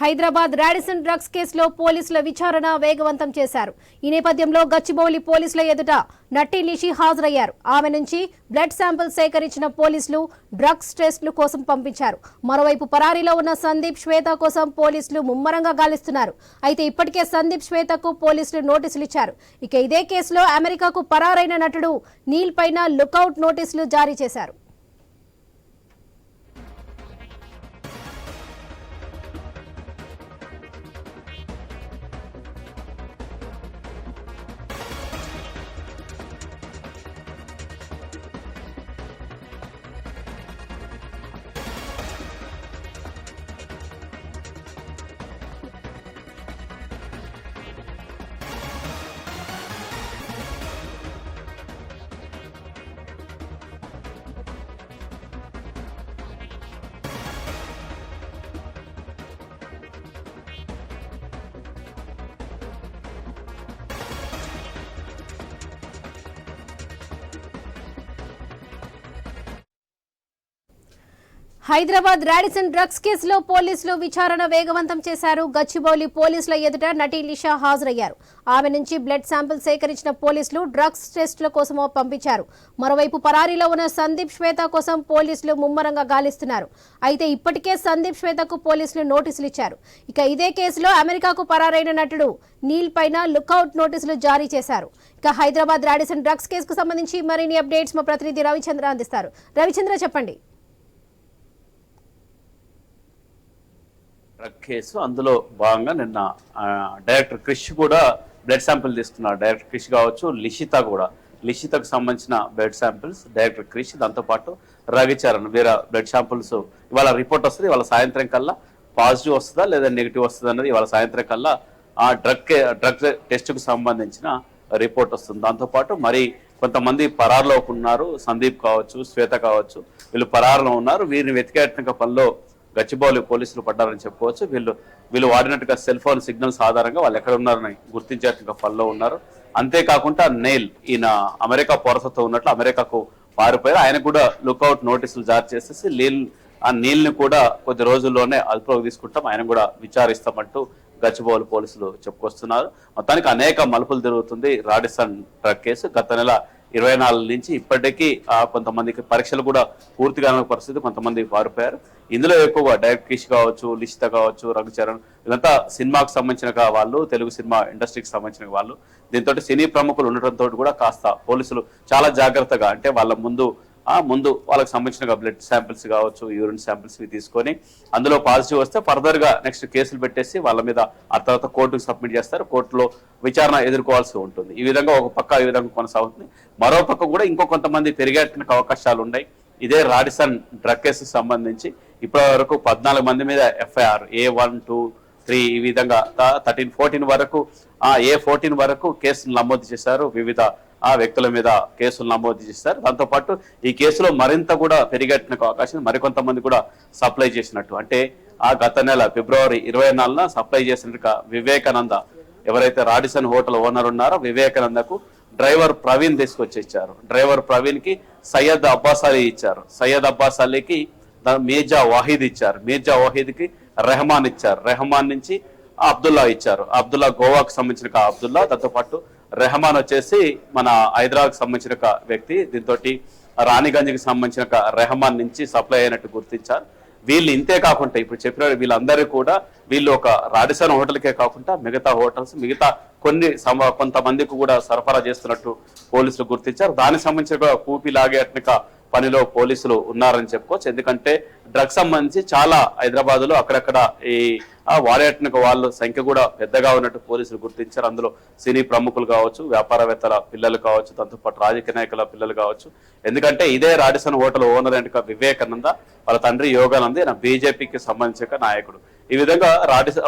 Hyderabad Radisson drugs కేసులో పోలీసుల విచారణ వేగవంతం చేశారు. ఈ నేపథ్యంలో గచ్చిబౌలి పోలీసుల ఎదుట నట్టి నిషి హాజరయ్యారు. ఆమె నుంచి బ్లడ్ శాంపిల్ సేకరించిన పోలీసులు డ్రగ్స్ టెస్టుల కోసం పంపించారు. మరోవైపు పరారీలో ఉన్న సందీప్ శ్వేత కోసం పోలీసులు ముమ్మరంగా గాలిస్తున్నారు. అయితే ఇప్పటికే సందీప్ శ్వేతకు పోలీసులు నోటీసులు ఇచ్చారు. ఇక ఇదే కేసులో అమెరికాకు పరారైన నటుడు నీల్ పైన లుకౌట్ నోటీసులు జారీ చేశారు. హైదరాబాద్ రాడిసన్ డ్రగ్స్ కేసులో పోలీసులు విచారణ వేగవంతం చేశారు. గచ్చిబౌలి పోలీసుల ఎదుట నటి లిషా హాజరయ్యారు. ఆమె నుంచి బ్లడ్ శాంపిల్ సేకరించిన పోలీసులు డ్రగ్స్ టెస్టుల కోసం పంపించారు. మరోవైపు పరారీలో ఉన్న సందీప్ శ్వేత కోసం పోలీసులు ముమ్మరంగా గాలిస్తున్నారు. అయితే ఇప్పటికే సందీప్ శ్వేతకు పోలీసులు నోటీసులు ఇచ్చారు. ఇక ఇదే కేసులో అమెరికాకు పరారైన నటుడు నీల్ పైన లుక్అవుట్ నోటీసులు జారీ చేశారు. ఇక హైదరాబాద్ రాడిసన్ డ్రగ్స్ కేసుకు సంబంధించి మరిన్ని అప్డేట్స్ మా ప్రతినిధి రవిచంద్ర అందిస్తారు. రవిచంద్ర చెప్పండి. డ్రగ్ కేసు అందులో భాగంగా నిన్న డైరెక్టర్ క్రిష్ కూడా బ్లడ్ శాంపిల్ తీసుకున్నారు. డైరెక్టర్ క్రిష్ కావచ్చు లిషిత కూడా. లిషితకు సంబంధించిన బ్లడ్ శాంపిల్స్ డైరెక్టర్ క్రిష్ దాంతోపాటు రవిచరణ్ వేరే బ్లడ్ శాంపిల్స్ ఇవాళ రిపోర్ట్ వస్తుంది ఇవాళ సాయంత్రం కల్లా పాజిటివ్ వస్తుందా లేదా నెగిటివ్ వస్తుందా అనేది ఇవాళ సాయంత్రం కల్లా ఆ డ్రగ్ డ్రగ్ టెస్ట్కు సంబంధించిన రిపోర్ట్ వస్తుంది. దాంతోపాటు మరి కొంతమంది పరారులో ఉన్నారు. సందీప్ కావచ్చు శ్వేత కావచ్చు వీళ్ళు పరారులో ఉన్నారు. వీరిని వెతికేట పనిలో గచ్చిబౌలి పోలీసులు పడ్డారని చెప్పుకోవచ్చు. వీళ్ళు వీళ్ళు వాడినట్టుగా సెల్ ఫోన్ సిగ్నల్స్ ఆధారంగా వాళ్ళు ఎక్కడ ఉన్నారని గుర్తించేట్టుగా పనిలో ఉన్నారు. అంతేకాకుండా నెయిల్ ఈయన అమెరికా పౌరసత్వం ఉన్నట్లు అమెరికాకు పారిపోయారు. ఆయన కూడా లుక్అవుట్ నోటీసులు జారీ చేసేసి నీల్ ఆ నీళ్ళని కూడా కొద్ది రోజుల్లోనే అదుపులోకి తీసుకుంటాం. ఆయన కూడా విచారిస్తామంటూ గచ్చిబౌలి పోలీసులు చెప్పుకొస్తున్నారు. మొత్తానికి అనేక మలుపులు తిరుగుతుంది రాడిసన్ డ్రగ్ కేసు. గత నెల ఇరవై నాలుగు నుంచి ఇప్పటికీ కొంతమందికి పరీక్షలు కూడా పూర్తిగా కాని పరిస్థితి కొంతమంది పారిపోయారు ఇందులో ఎక్కువగా డైరెక్ట్ కిష్ కావచ్చు లిషిత కావచ్చు రఘుచరణ్ ఇదంతా సినిమాకు సంబంధించిన వాళ్ళు తెలుగు సినిమా ఇండస్ట్రీకి సంబంధించిన వాళ్ళు. దీంతో సినీ ప్రముఖులు ఉండటంతో కూడా కాస్త పోలీసులు చాలా జాగ్రత్తగా అంటే వాళ్ళ ముందు ముందు వాళ్ళకి సంబంధించిన బ్లడ్ శాంపిల్స్ కావచ్చు యూరిన్ శాంపిల్స్ తీసుకొని అందులో పాజిటివ్ వస్తే ఫర్దర్గా నెక్స్ట్ కేసులు పెట్టేసి వాళ్ళ మీద ఆ తర్వాత కోర్టుకు సబ్మిట్ చేస్తారు. కోర్టులో విచారణ ఎదుర్కోవాల్సి ఉంటుంది. ఈ విధంగా ఒక పక్క ఈ విధంగా కొనసాగుతుంది. మరో పక్క కూడా ఇంకో కొంతమంది పెరిగేటానికి అవకాశాలు ఉన్నాయి. ఇదే రాడిసన్ డ్రగ్ కేసుకు సంబంధించి ఇప్పటి వరకు పద్నాలుగు మంది మీద FIR A one two three ఈ విధంగా థర్టీన్ ఫోర్టీన్ వరకు ఏ ఫోర్టీన్ వరకు కేసులు నమోదు చేశారు. వివిధ ఆ వ్యక్తుల మీద కేసులు నమోదు చేశారు దాంతోపాటు ఈ కేసులో మరింత కూడా పెరిగట్టిన అవకాశం మరికొంతమంది కూడా సప్లై చేసినట్టు. అంటే ఆ గత నెల ఫిబ్రవరి ఇరవై నాలుగున సప్లై చేసినట్టుగా వివేకానంద ఎవరైతే రాడిసన్ హోటల్ ఓనర్ ఉన్నారో వివేకానందకు డ్రైవర్ ప్రవీణ్ తీసుకొచ్చి ఇచ్చారు డ్రైవర్ ప్రవీణ్కి సయ్యద్ అబ్బాస్ అలీ ఇచ్చారు. సయ్యద్ అబ్బాస్ అలీకి మీర్జా వాహిద్ ఇచ్చారు. మీర్జా వాహిద్కి రెహమాన్ ఇచ్చారు. రెహమాన్ నుంచి అబ్దుల్లా ఇచ్చారు. అబ్దుల్లా గోవాకు సంబంధించిన అబ్దుల్లా. దాంతో పాటు రెహమాన్ వచ్చేసి మన హైదరాబాద్ సంబంధించిన ఒక వ్యక్తి. దీంతో రాణిగంజ్కి సంబంధించిన ఒక రెహమాన్ నుంచి సప్లై అయినట్టు గుర్తించారు. వీళ్ళు ఇంతే కాకుండా ఇప్పుడు చెప్పిన వీళ్ళందరూ కూడా వీళ్ళు ఒక రాడిసన్ హోటల్కే కాకుండా మిగతా హోటల్స్ మిగతా కొన్ని కొంతమందికి కూడా సరఫరా చేస్తున్నట్టు పోలీసులు గుర్తించారు. దానికి సంబంధించిన కూడా కూపి లాగేట్నిక పనిలో పోలీసులు ఉన్నారని చెప్పుకోవచ్చు. ఎందుకంటే డ్రగ్స్ సంబంధించి చాలా హైదరాబాద్లో అక్కడక్కడ ఈ వాడేటకు వాళ్ళ సంఖ్య కూడా పెద్దగా ఉన్నట్టు పోలీసులు గుర్తించారు. అందులో సినీ ప్రముఖులు కావచ్చు వ్యాపారవేత్తల పిల్లలు కావచ్చు దాంతోపాటు రాజకీయ నాయకుల పిల్లలు కావచ్చు. ఎందుకంటే ఇదే రాడిసన్ హోటల్ ఓనర్ అంటే వివేకానంద వాళ్ళ తండ్రి యోగానంద్ ఈయన బీజేపీకి సంబంధించిన నాయకుడు. ఈ విధంగా రాడిస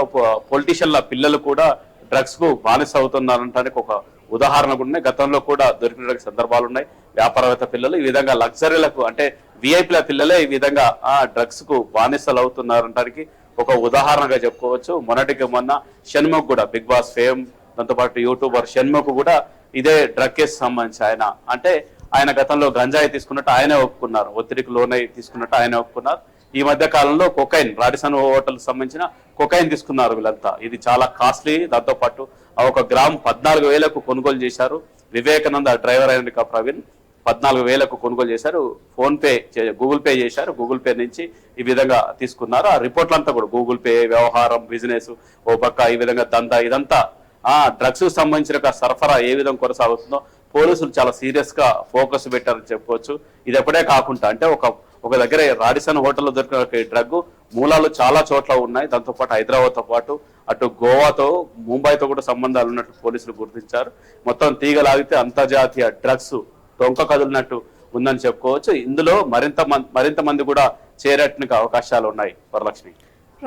పొలిటీషియన్ల పిల్లలు కూడా డ్రగ్స్కు బానిస అవుతున్నారంటానికి ఒక ఉదాహరణ ఉన్నాయి. గతంలో కూడా దొరికిన సందర్భాలు ఉన్నాయి. వ్యాపారవేత్త పిల్లలు ఈ విధంగా లగ్జరీలకు అంటే విఐపీల పిల్లలే ఈ విధంగా ఆ డ్రగ్స్కు బానిసలు అవుతున్నారంటానికి ఒక ఉదాహరణగా చెప్పుకోవచ్చు. మొన్నటికి మొన్న షణ్ముఖ్ కూడా బిగ్ బాస్ ఫేమ్ దాంతోపాటు యూట్యూబర్ షణ్ముఖ్ కూడా ఇదే డ్రగ్ కేసు సంబంధించి ఆయన. అంటే ఆయన గతంలో గంజాయి తీసుకున్నట్టు ఆయనే ఒప్పుకున్నారు. ఒత్తిడికి లోనై తీసుకున్నట్టు ఆయన ఒప్పుకున్నారు. ఈ మధ్య కాలంలో కొకైన్ రాడిసన్ హోటల్ సంబంధించిన కొకైన్ తీసుకున్నారు వీళ్ళంతా. ఇది చాలా కాస్ట్లీ దాంతో పాటు ఆ ఒక గ్రామ్ పద్నాలుగు వేలకు కొనుగోలు చేశారు. వివేకానంద డ్రైవర్ అయిన ప్రవీణ్ పద్నాలుగు వేలకు కొనుగోలు చేశారు. ఫోన్ పే గూగుల్ పే చేశారు. గూగుల్ పే నుంచి ఈ విధంగా తీసుకున్నారు. ఆ రిపోర్ట్లంతా కూడా గూగుల్ పే వ్యవహారం బిజినెస్ ఓ పక్క ఈ విధంగా దందా ఇదంతా ఆ డ్రగ్స్ సంబంధించిన సరఫరా ఏ విధంగా కొనసాగుతుందో పోలీసులు చాలా సీరియస్గా ఫోకస్ పెట్టారని చెప్పుకోవచ్చు ఇది ఎప్పుడే కాకుండా అంటే ఒక ఒక దగ్గర రాడిసన్ హోటల్లో దొరికిన డ్రగ్ మూలాలు చాలా చోట్ల ఉన్నాయి. దాంతో పాటు హైదరాబాద్తో పాటు అటు గోవాతో ముంబైతో కూడా సంబంధాలు ఉన్నట్లు పోలీసులు గుర్తించారు. మొత్తం తీగలాగితే అంతర్జాతీయ డ్రగ్స్ టొంక కదిలినట్టు ఉందని చెప్పుకోవచ్చు. ఇందులో మరింత మరింత మంది కూడా చేరటానికి అవకాశాలు ఉన్నాయి. Varalakshmi.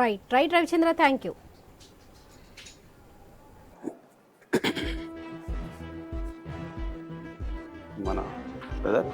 Right right Ravichandra thank you మన బ్రదర్